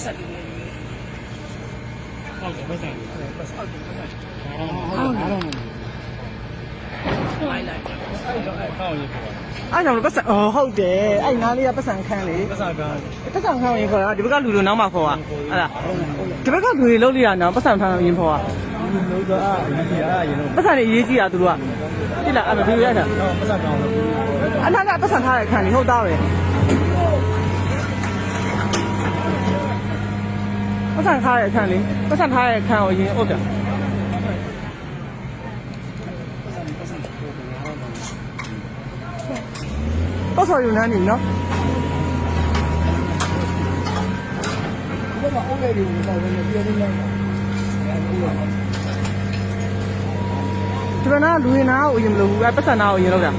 ပတ်ဆက်ပြီးနေတယ်ဟုတ်တယ်ပတ်စံပတ်ဆက်ဟုတ်တယ်ပတ်ဆက်ဟုတ်တယ်ဟုတ်တယ်မိုင်းလိုက်အဲ့တော့အဲ့ကောင်းရေးပေါ့အဲ့ကြောင့်ပတ်စံအော်ဟုတ်တယ်အဲ့နားလေးကပတ်စံခန်းလေပတ်စံကပတ်စံခန်းရင်ခေါ်တာဒီဘက်ကလူလူနောက်မှခေါ်တာအဲ့ဒါဒီဘက်ကလူတွေလုံးလိုက်ရအောင်ပတ်စံထမ်းရင်ခေါ်တာလို့တော့အာဒီကြီးအာရေလို့ပတ်စံတွေအရေးကြီးတာသူတို့ကတိလာအဲ့ဒါဒီလိုရတာတော့ပတ်စံကောင်းလို့အနာကပတ်စံထားတဲ့ခန်းလေးဟုတ်သားပဲ ပတ်စံထားတဲ့ခန်းလေးပတ်စံထားတဲ့ခန်းကိုရင်ဟုတ်တယ်ပတ်စော်ယူနန်းနေနော်ဘယ်မှာအုပ်လေးတွေပေါ့ဝင်ပြည့်နေတယ်ဒီဘက်နာလူရင်နာကိုရင်မလို့ဘူးအဲပတ်စံနာကိုရင်လောက်တာ